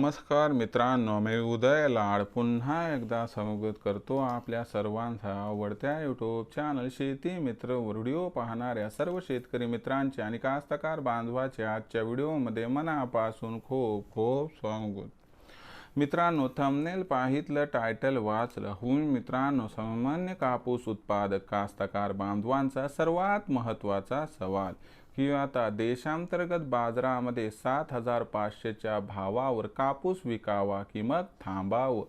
नमस्कार मित्रांनो मी उदय लाड. पुन्हा एकदा समगत करतो आपल्या सर्वांचा आवडत्या यूट्यूब चॅनल शेती मित्र व्हिडिओ पाहणाऱ्या सर्व शेतकरी मित्रांचे आणि कास्तकार बांधवाचे आजच्या व्हिडिओमध्ये मनापासून खूप खूप स्वागत. मित्रांनो थंबनेल पाहितलं टायटल वाचलं. होऊन मित्रांनो सामान्य कापूस उत्पादक कास्तकार बांधवांचा सर्वात महत्त्वाचा सवाल की आता देशांतर्गत बाजारामध्ये सात हजार पाचशेच्या भावावर कापूस विकावा की मग थांबावं?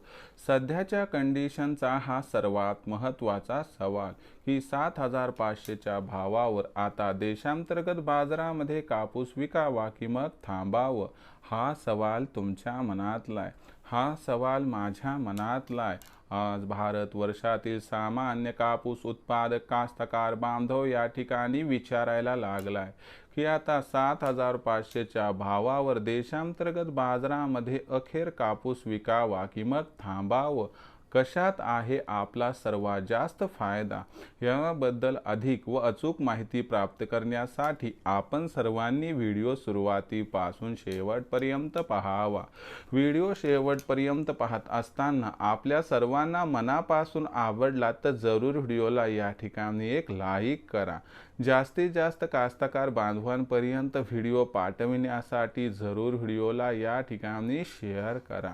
सध्याच्या कंडिशनचा हा सर्वात महत्त्वाचा सवाल. की सात हजार पाचशेच्या भावावर आता देशांतर्गत बाजारामध्ये कापूस विकावा की मग थांबावं? हा सवाल तुमच्या मनातला आहे हा सवाल माझ्या मनातला आहे आज भारत वर्षातील सामान्य कापूस उत्पादक कास्तकार बांधव या ठिकाणी विचारायला लागलाय की आता सात हजार पाचशेच्या भावावर देशांतर्गत बाजारामध्ये अखेर कापूस विकावा किंमत थांबावं? कशात आहे आपला सर्वात जास्त फायदा? याबद्दल अधिक व अचूक माहिती प्राप्त करण्यासाठी आपण सर्वांनी व्हिडिओ सुरुवातीपासून शेवटपर्यंत पहावा. व्हिडिओ शेवटपर्यंत पाहत असताना आपल्या सर्वांना मनापासून आवडला तर जरूर व्हिडिओला या ठिकाणी एक लाईक करा. जास्तीत जास्त कास्तकार बांधवांपर्यंत व्हिडिओ पाठविण्यासाठी जरूर व्हिडिओला या ठिकाणी शेअर करा.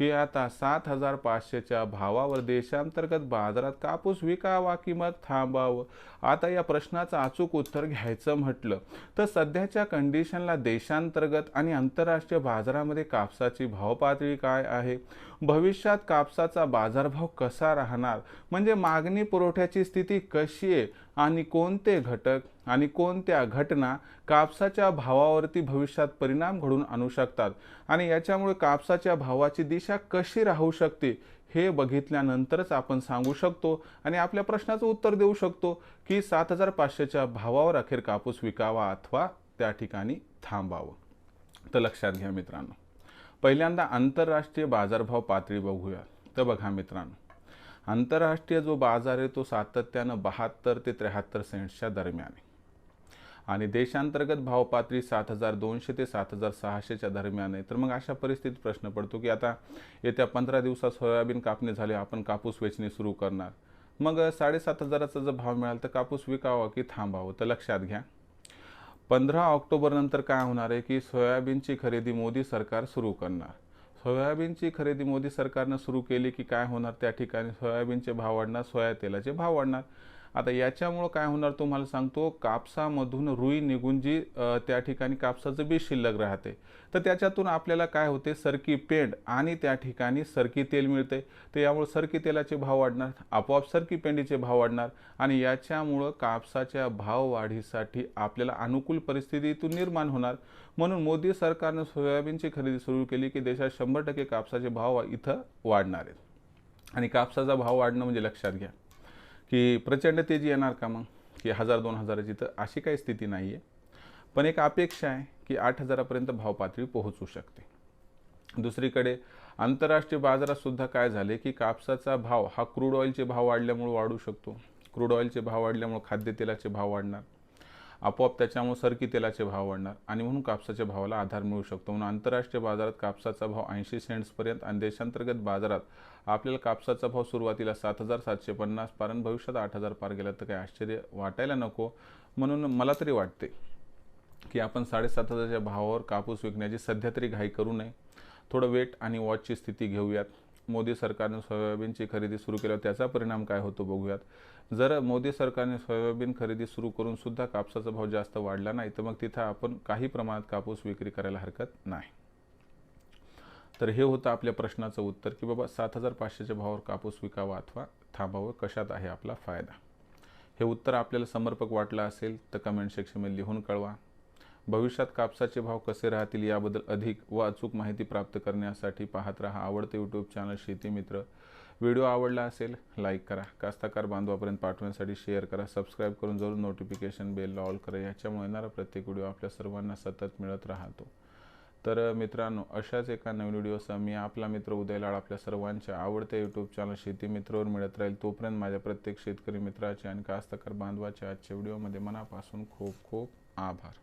ही आता सात हजार पाचशेच्या भावावर देशांतर्गत बाजारात कापूस विकावा की मग थांबावं? आता या प्रश्नाचं अचूक उत्तर घ्यायचं म्हटलं. तर सध्याच्या कंडिशनला देशांतर्गत आणि आंतरराष्ट्रीय बाजारामध्ये कापसाची भावपातळी काय आहे? भविष्यात कापसाचा बाजारभाव कसा राहणार? म्हणजे मागणी पुरवठ्याची स्थिती कशी आहे? आणि कोणते घटक आणि कोणत्या घटना कापसाच्या भावावरती भविष्यात परिणाम घडून आणू शकतात? आणि याच्यामुळे कापसाच्या भावाची दिशा कशी राहू शकते? हे बघितल्यानंतरच आपण सांगू शकतो आणि आपल्या प्रश्नाचं उत्तर देऊ शकतो की सात हजार पाचशेच्या भावावर अखेर कापूस विकावा अथवा त्या ठिकाणी थांबावं. तर लक्षात घ्या मित्रांनो. पहिल्यांदा आंतरराष्ट्रीय बाजारभाव पातळी बघूया. तर बघा मित्रांनो. आंतरराष्ट्रीय जो बाजार आहे तो सातत्यानं बहात्तर ते त्र्याहत्तर सेंट्सच्या दरम्यान आहे. आणि देशांतर्गत भाव पातळी सात हजार दोनशे ते सात हजार सहाशेच्या दरम्यान आहे. तर मग अशा परिस्थितीत प्रश्न पडतो की आता येत्या पंधरा दिवसात सोयाबीन कापणी झाली आपण कापूस वेचणी सुरू करणार. मग साडेसात हजाराचा जर भाव मिळाला तर कापूस विकावा की थांबावं? तर लक्षात घ्या. पंधरा ऑक्टोबरनंतर काय होणार आहे की सोयाबीनची खरेदी मोदी सरकार सुरू करणार. सोयाबीनची खरेदी मोदी सरकारनं सुरू केली की काय होणार? त्या ठिकाणी सोयाबीनचे भाव वाढणार सोया तेलाचे भाव वाढणार. आता याच्यामुळं काय होणार तुम्हाला सांगतो कापसामधून रुई निघून जी त्या ठिकाणी कापसाचं बी शिल्लक राहते. तर त्याच्यातून आपल्याला काय होते सरकी पेंड आणि त्या ठिकाणी सरकी तेल मिळते. तर यामुळे सरकी तेलाचे भाव वाढणार आपोआप सरकी पेंडीचे भाव वाढणार आणि याच्यामुळं कापसाच्या भाव वाढीसाठी आपल्याला अनुकूल परिस्थितीतून निर्माण होणार. म्हणून मोदी सरकारनं सोयाबीनची खरेदी सुरू केली की देशात शंभर टक्के कापसाचे भाव इथं वाढणार आहेत. आणि कापसाचा भाव वाढणं म्हणजे लक्षात घ्या. की प्रचंड तेजी येणार का मग? की हजार दोन हजाराची तर अशी काही स्थिती नाही आहे पण एक अपेक्षा आहे की आठ हजारापर्यंत भावपातळी पोहोचू शकते. दुसरीकडे आंतरराष्ट्रीय बाजारातसुद्धा काय झाले की कापसाचा भाव हा क्रूड ऑइलचे भाव वाढल्यामुळे वाढू शकतो. क्रूड ऑइलचे भाव वाढल्यामुळे खाद्यतेलाचे भाव वाढणार. आपोआप त्याच्यामुळे सरकी तेलाचे भाव वाढणार? आणि म्हणून कापसाच्या भावाला आधार मिळू शकतो. म्हणून आंतरराष्ट्रीय बाजारात कापसाचा भाव ऐंशी सेंट्सपर्यंत आणि देशांतर्गत बाजारात आपल्याला कापसाचा भाव सुरुवातीला सात हजार सातशे पन्नास पारण भविष्यात आठ हजार पार गेला तर काही आश्चर्य वाटायला नको. म्हणून मला तरी वाटते की आपण साडेसात हजारच्या भावावर कापूस विकण्याची सध्या तरी घाई करू नये. थोडं वेट आणि वॉचची स्थिती घेऊयात. मोदी सरकारने सोयाबीनची खरेदी सुरू केल्यावर त्याचा परिणाम काय होतो बघूयात. जर मोदी सरकारने सोयाबीन खरेदी सुरू करून सुद्धा कापसाचा भाव जास्त वाढला नाही तर मग तिथं आपण काही प्रमाणात कापूस विक्री करायला हरकत नाही. तर हे होतं आपल्या प्रश्नाचं उत्तर की बाबा सात हजार पाचशेच्या भावावर कापूस विकावा अथवा थांबावं कशात आहे आपला फायदा? हे उत्तर आपल्याला समर्पक वाटलं असेल तर कमेंट सेक्शनमध्ये लिहून कळवा. भविष्यात कापसाचे भाव कसे राहतील याबद्दल अधिक व अचूक माहिती प्राप्त करण्यासाठी पाहत रहा आवडते यूट्यूब चॅनल शेती मित्र. व्हिडिओ आवडला असेल लाईक करा. कास्ताकार बांधवापर्यंत पाठवण्यासाठी शेअर करा. सबस्क्राईब करून जरूर नोटिफिकेशन बेल ऑल करा. याच्यामुळे येणारा प्रत्येक व्हिडिओ आपल्या सर्वांना सतत मिळत राहतो. तर मित्रांनो अशाच एका नवीन व्हिडिओसह मी आपला मित्र उदय लाड आपल्या सर्वांच्या आवडत्या यूट्यूब चॅनल शेती मित्रवर मिळत राहील. तोपर्यंत माझ्या प्रत्येक शेतकरी मित्राचे आणि कास्तकार बांधवाच्या आजच्या व्हिडिओमध्ये मनापासून खूप खूप आभार.